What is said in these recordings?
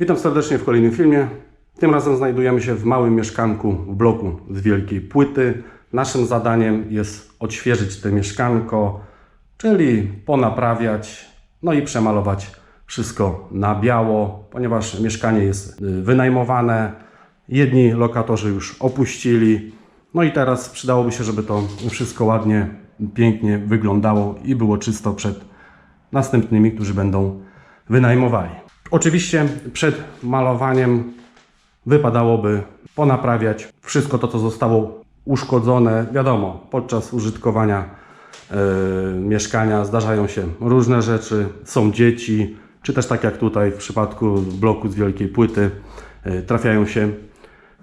Witam serdecznie w kolejnym filmie. Tym razem znajdujemy się w małym mieszkanku w bloku z wielkiej płyty. Naszym zadaniem jest odświeżyć to mieszkanko, czyli ponaprawiać, no i przemalować wszystko na biało, ponieważ mieszkanie jest y, wynajmowane. Jedni lokatorzy już opuścili. No i teraz przydałoby się, żeby to wszystko ładnie, pięknie wyglądało i było czysto przed następnymi, którzy będą wynajmowali. Oczywiście przed malowaniem wypadałoby ponaprawiać wszystko to, co zostało uszkodzone. Wiadomo, podczas użytkowania e, mieszkania zdarzają się różne rzeczy, są dzieci, czy też tak jak tutaj w przypadku bloku z wielkiej płyty e, trafiają się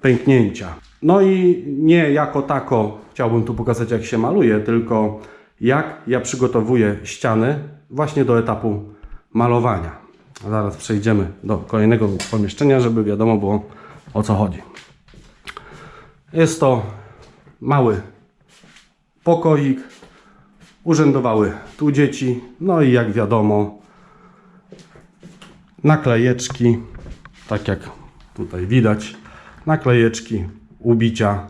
pęknięcia. No i nie jako tako chciałbym tu pokazać, jak się maluje, tylko jak ja przygotowuję ściany właśnie do etapu malowania. Zaraz przejdziemy do kolejnego pomieszczenia, żeby wiadomo było o co chodzi. Jest to mały pokoik. Urzędowały tu dzieci. No i jak wiadomo, naklejeczki, tak jak tutaj widać, naklejeczki, ubicia,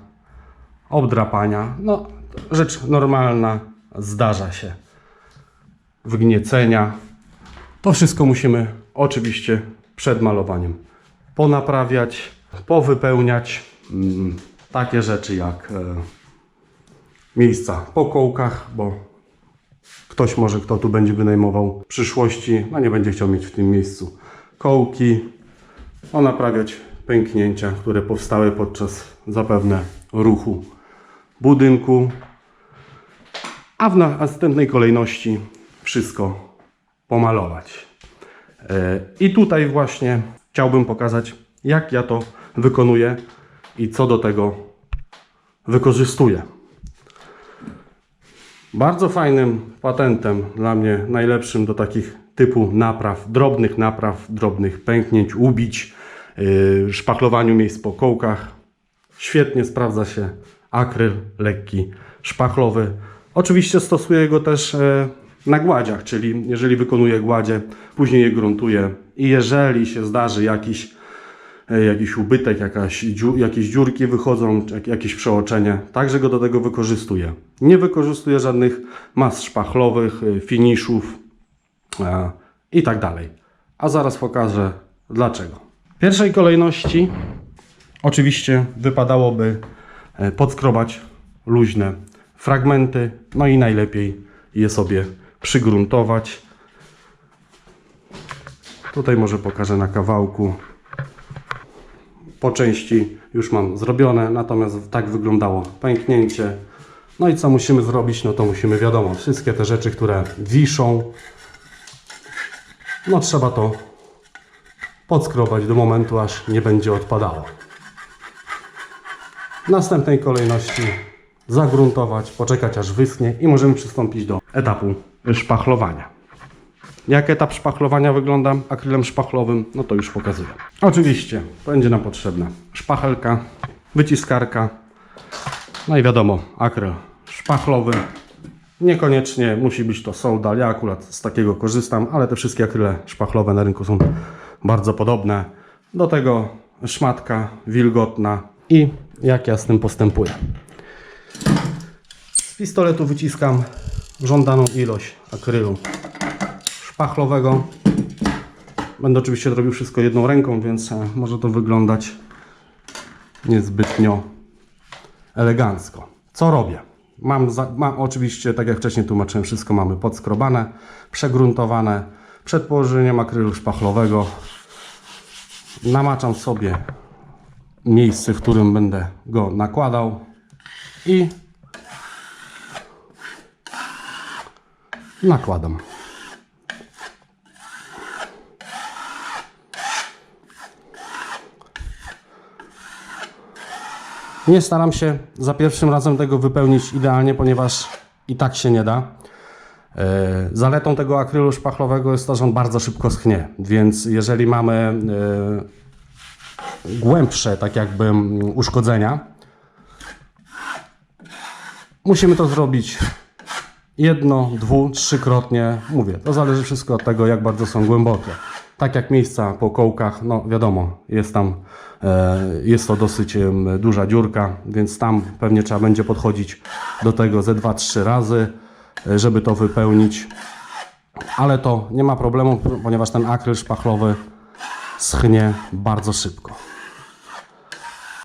obdrapania. No, rzecz normalna, zdarza się. Wgniecenia. To wszystko musimy oczywiście przed malowaniem ponaprawiać, powypełniać. Mm, Takie rzeczy jak e, miejsca po kołkach, bo ktoś może, kto tu będzie wynajmował w przyszłości, no nie będzie chciał mieć w tym miejscu kołki, ponaprawiać pęknięcia, które powstały podczas zapewne ruchu budynku, a w następnej kolejności wszystko pomalować. E, I tutaj właśnie chciałbym pokazać, jak ja to wykonuję i co do tego wykorzystuję. Bardzo fajnym patentem, dla mnie najlepszym do takich typu napraw, drobnych napraw, drobnych pęknięć, ubić, yy, szpachlowaniu miejsc po kołkach. Świetnie sprawdza się akryl lekki, szpachlowy. Oczywiście stosuję go też e, na gładziach, czyli jeżeli wykonuję gładzie, później je gruntuję i jeżeli się zdarzy jakiś, e, jakiś ubytek, jakaś, jakieś dziurki wychodzą, jakieś przeoczenie, także go do tego wykorzystuję. Nie wykorzystuję żadnych mas szpachlowych, e, finiszów e, i tak dalej. A zaraz pokażę dlaczego. W pierwszej kolejności Oczywiście wypadałoby e, podskrobać luźne fragmenty, no i najlepiej je sobie przygruntować. Tutaj może pokażę na kawałku. Po części już mam zrobione, natomiast tak wyglądało pęknięcie. No i co musimy zrobić? No to musimy, wiadomo, wszystkie te rzeczy, które wiszą, no trzeba to podskrobać do momentu, aż nie będzie odpadało. W następnej kolejności zagruntować, poczekać aż wyschnie i możemy przystąpić do etapu szpachlowania. Jak etap szpachlowania wygląda akrylem szpachlowym, no to już pokazuję. Oczywiście będzie nam potrzebna szpachelka, wyciskarka, no i wiadomo, akryl szpachlowy. Niekoniecznie musi być to sołdal, ja akurat z takiego korzystam, ale te wszystkie akryle szpachlowe na rynku są bardzo podobne. Do tego szmatka wilgotna i jak ja z tym postępuję. Z pistoletu wyciskam żądaną ilość akrylu szpachlowego. Będę oczywiście robił wszystko jedną ręką, więc e, może to wyglądać niezbytnio elegancko. Co robię? Mam, za, mam oczywiście, tak jak wcześniej tłumaczyłem, wszystko mamy podskrobane, przegruntowane. Przed położeniem akrylu szpachlowego namaczam sobie miejsce, w którym będę go nakładał i nakładam. Nie staram się za pierwszym razem tego wypełnić idealnie, ponieważ i tak się nie da. E, Zaletą tego akrylu szpachlowego jest to, że on bardzo szybko schnie, więc jeżeli mamy e, głębsze, tak jakby mm, uszkodzenia. Musimy to zrobić jedno, dwu, trzykrotnie. Mówię, to zależy wszystko od tego, jak bardzo są głębokie. Tak jak miejsca po kołkach, no wiadomo, jest tam, e, jest to dosyć duża dziurka, więc tam pewnie trzeba będzie podchodzić do tego ze 2-3 razy, e, żeby to wypełnić. Ale to nie ma problemu, ponieważ ten akryl szpachlowy schnie bardzo szybko.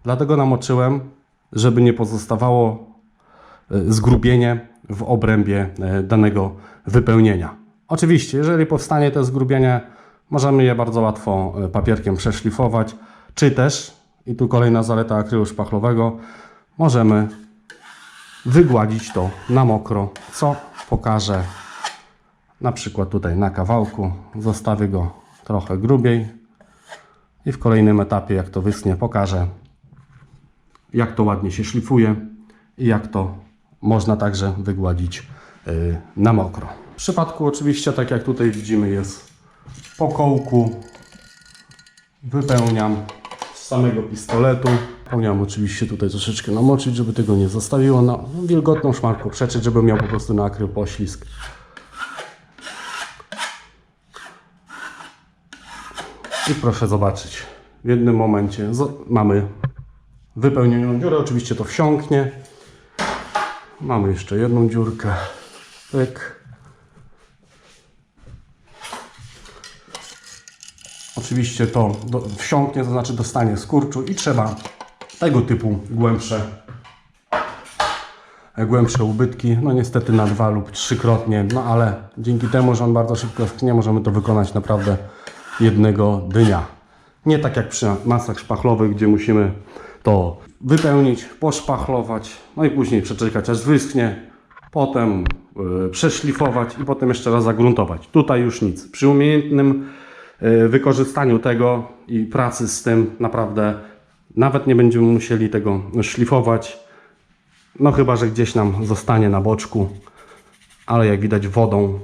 Dlatego namoczyłem, żeby nie pozostawało zgrubienie w obrębie e, danego wypełnienia. Oczywiście, jeżeli powstanie to zgrubienie, możemy je bardzo łatwo e, papierkiem przeszlifować, czy też, i tu kolejna zaleta akrylu szpachlowego, możemy wygładzić to na mokro, co pokażę na przykład tutaj na kawałku. Zostawię go trochę grubiej i w kolejnym etapie, jak to wyschnie, pokażę, jak to ładnie się szlifuje i jak to można także wygładzić y, na mokro. W przypadku oczywiście, tak jak tutaj widzimy, jest po kołku. Wypełniam z samego pistoletu. Zapomniałem oczywiście tutaj troszeczkę namoczyć, żeby tego nie zostawiło na wilgotną szmarką przeczyć, żeby miał po prostu na akryl poślizg. I proszę zobaczyć, w jednym momencie mamy wypełnioną dziurę. Oczywiście to wsiąknie. Mamy jeszcze jedną dziurkę. Pyk. Oczywiście to do, wsiąknie, to znaczy dostanie skurczu i trzeba tego typu głębsze głębsze ubytki, no niestety na dwa lub trzykrotnie, no ale dzięki temu, że on bardzo szybko schnie, możemy to wykonać naprawdę jednego dnia. Nie tak jak przy masach szpachlowych, gdzie musimy to wypełnić, poszpachlować, no i później przeczekać aż wyschnie, potem y, przeszlifować i potem jeszcze raz zagruntować. Tutaj już nic. Przy umiejętnym y, wykorzystaniu tego i pracy z tym naprawdę nawet nie będziemy musieli tego szlifować. No chyba, że gdzieś nam zostanie na boczku, ale jak widać wodą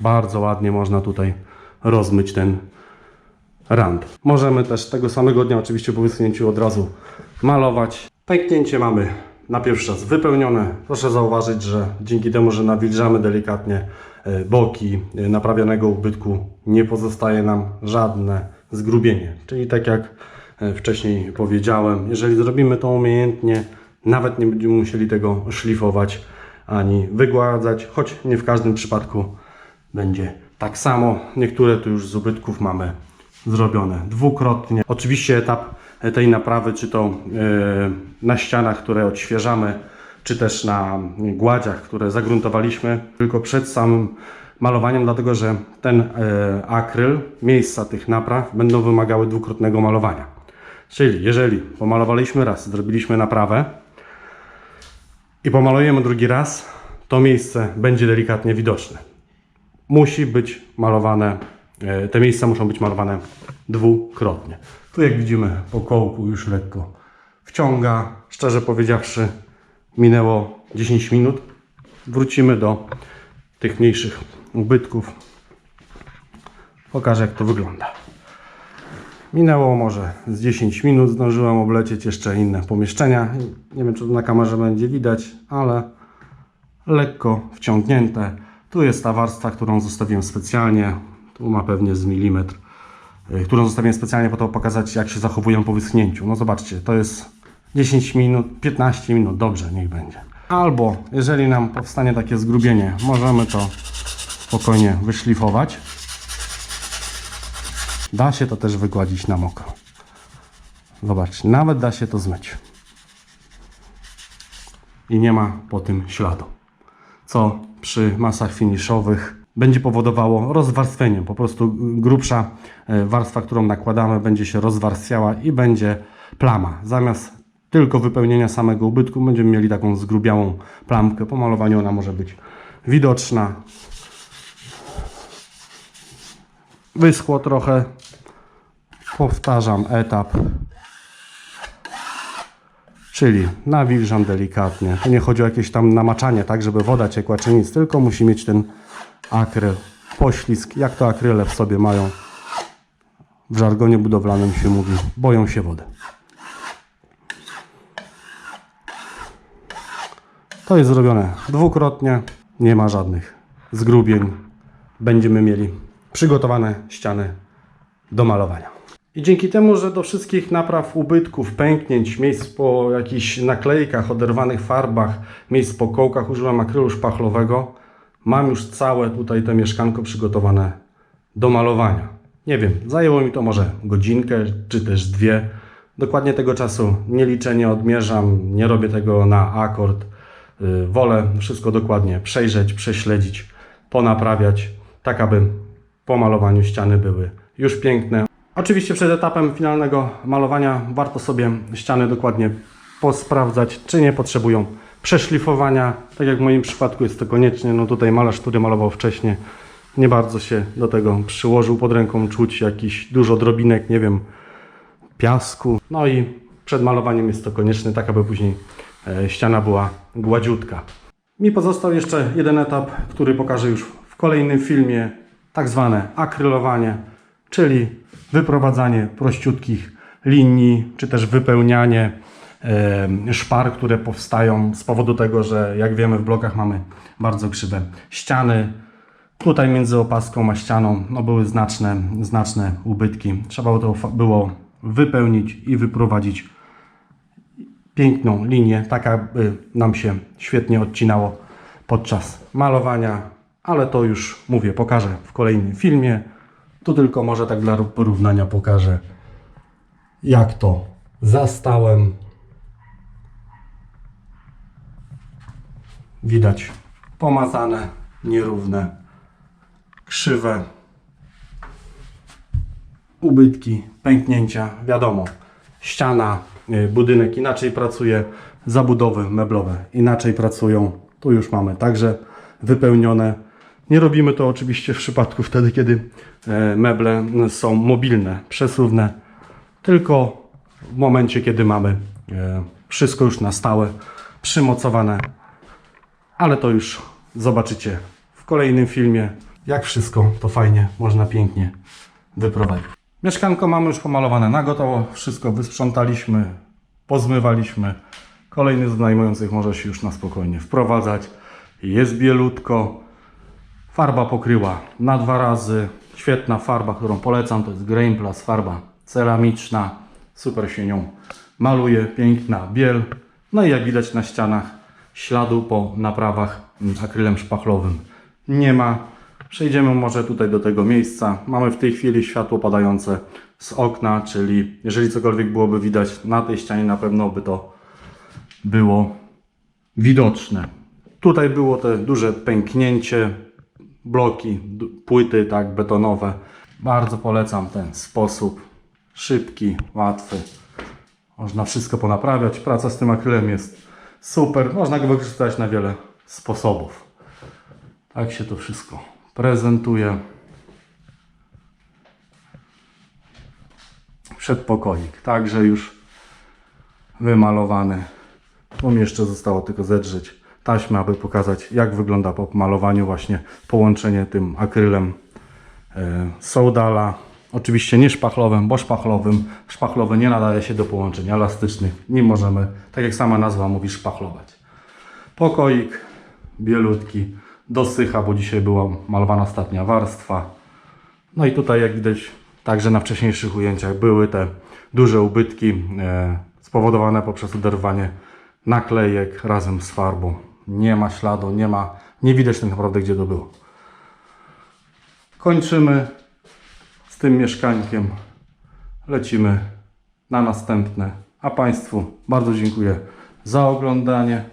bardzo ładnie można tutaj rozmyć ten rand. Możemy też tego samego dnia, oczywiście po wyschnięciu od razu malować. Pęknięcie mamy na pierwszy raz wypełnione. Proszę zauważyć, że dzięki temu, że nawilżamy delikatnie e, boki e, naprawionego ubytku, nie pozostaje nam żadne zgrubienie. Czyli tak jak e, wcześniej powiedziałem, jeżeli zrobimy to umiejętnie, nawet nie będziemy musieli tego szlifować ani wygładzać, choć nie w każdym przypadku będzie tak samo. Niektóre tu już z ubytków mamy zrobione dwukrotnie. Oczywiście etap tej naprawy, czy to e, na ścianach, które odświeżamy, czy też na gładziach, które zagruntowaliśmy, tylko przed samym malowaniem, dlatego że ten e, akryl, miejsca tych napraw będą wymagały dwukrotnego malowania. Czyli jeżeli pomalowaliśmy raz, zrobiliśmy naprawę i pomalujemy drugi raz, to miejsce będzie delikatnie widoczne. Musi być malowane te miejsca muszą być malowane dwukrotnie. Tu jak widzimy po kołku już lekko wciąga. Szczerze powiedziawszy minęło 10 minut. Wrócimy do tych mniejszych ubytków. Pokażę jak to wygląda. Minęło może z 10 minut, zdążyłem oblecieć jeszcze inne pomieszczenia. Nie wiem czy to na kamerze będzie widać, ale lekko wciągnięte. Tu jest ta warstwa, którą zostawiłem specjalnie. Tu ma pewnie z milimetr, y, którą zostawiłem specjalnie po to pokazać, jak się zachowują po wyschnięciu. No zobaczcie, to jest 10 minut, 15 minut, dobrze, niech będzie. Albo jeżeli nam powstanie takie zgrubienie, możemy to spokojnie wyszlifować. Da się to też wygładzić na mokro. Zobaczcie, nawet da się to zmyć. I nie ma po tym śladu co przy masach finiszowych będzie powodowało rozwarstwienie. Po prostu grubsza e, warstwa, którą nakładamy, będzie się rozwarstwiała i będzie plama. Zamiast tylko wypełnienia samego ubytku, będziemy mieli taką zgrubiałą plamkę. Po malowaniu ona może być widoczna. Wyschło trochę. Powtarzam etap Czyli nawilżam delikatnie. Tu nie chodzi o jakieś tam namaczanie, tak, żeby woda ciekła czy nic, tylko musi mieć ten akryl, poślizg, jak to akryle w sobie mają. W żargonie budowlanym się mówi, boją się wody. To jest zrobione dwukrotnie, nie ma żadnych zgrubień. Będziemy mieli przygotowane ściany do malowania. I dzięki temu, że do wszystkich napraw ubytków, pęknięć, miejsc po jakichś naklejkach, oderwanych farbach, miejsc po kołkach użyłem akrylu szpachlowego, mam już całe tutaj te mieszkanko przygotowane do malowania. Nie wiem, zajęło mi to może godzinkę, czy też dwie. Dokładnie tego czasu nie liczę, nie odmierzam, nie robię tego na akord. Yy, Wolę wszystko dokładnie przejrzeć, prześledzić, ponaprawiać, tak aby po malowaniu ściany były już piękne. Oczywiście przed etapem finalnego malowania warto sobie ściany dokładnie posprawdzać, czy nie potrzebują przeszlifowania. Tak jak w moim przypadku jest to koniecznie. No tutaj malarz, który malował wcześniej, nie bardzo się do tego przyłożył. Pod ręką czuć jakiś dużo drobinek, nie wiem, piasku. No i przed malowaniem jest to konieczne, tak aby później e, ściana była gładziutka. Mi pozostał jeszcze jeden etap, który pokażę już w kolejnym filmie, tak zwane akrylowanie, czyli wyprowadzanie prościutkich linii, czy też wypełnianie szpar, które powstają z powodu tego, że jak wiemy w blokach mamy bardzo krzywe ściany. Tutaj między opaską a ścianą no, były znaczne, znaczne ubytki. Trzeba to było wypełnić i wyprowadzić piękną linię, tak aby nam się świetnie odcinało podczas malowania, ale to już mówię, pokażę w kolejnym filmie. Tu tylko może tak dla porównania pokażę, jak to zastałem. Widać pomazane, nierówne, krzywe, ubytki, pęknięcia, wiadomo, ściana, y, budynek inaczej pracuje, zabudowy meblowe inaczej pracują. Tu już mamy także wypełnione. Nie robimy to oczywiście w przypadku wtedy, kiedy e, meble są mobilne, przesuwne, tylko w momencie, kiedy mamy e, wszystko już na stałe, przymocowane, ale to już zobaczycie w kolejnym filmie, jak wszystko to fajnie można pięknie wyprowadzić. Mieszkanko mamy już pomalowane na gotowo, wszystko wysprzątaliśmy, pozmywaliśmy. Kolejny z wynajmujących może się już na spokojnie wprowadzać. Jest bielutko. Farba pokryła na dwa razy. Świetna farba, którą polecam, to jest Grain Plus, farba ceramiczna. Super się nią maluje, piękna biel. No i jak widać na ścianach, śladu po naprawach akrylem szpachlowym nie ma. Przejdziemy może tutaj do tego miejsca. Mamy w tej chwili światło padające z okna, czyli jeżeli cokolwiek byłoby widać na tej ścianie, na pewno by to było widoczne. Tutaj było te duże pęknięcie, bloki, płyty tak betonowe. Bardzo polecam ten sposób. Szybki, łatwy. Można wszystko ponaprawiać. Praca z tym akrylem jest super. Można go wykorzystać na wiele sposobów. Tak się to wszystko prezentuje. Przedpokoik także już wymalowany. Tu mi jeszcze zostało tylko zedrzeć taśmę, aby pokazać jak wygląda po malowaniu właśnie połączenie tym akrylem e, sołdala. Oczywiście nie szpachlowym, bo szpachlowym. Szpachlowy nie nadaje się do połączeń elastycznych. Nie możemy, tak jak sama nazwa mówi, szpachlować. Pokoik bielutki, dosycha, bo dzisiaj była malowana ostatnia warstwa. No i tutaj jak widać, także na wcześniejszych ujęciach były te duże ubytki e, spowodowane poprzez oderwanie naklejek razem z farbą. Nie ma śladu, nie ma, nie widać tak naprawdę gdzie to było. Kończymy tym mieszkankiem. Lecimy na następne. A Państwu bardzo dziękuję za oglądanie.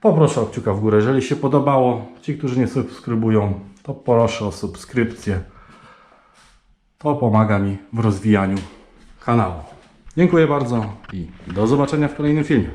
Poproszę o kciuka w górę, jeżeli się podobało. Ci, którzy nie subskrybują, to proszę o subskrypcję. To pomaga mi w rozwijaniu kanału. Dziękuję bardzo i do zobaczenia w kolejnym filmie.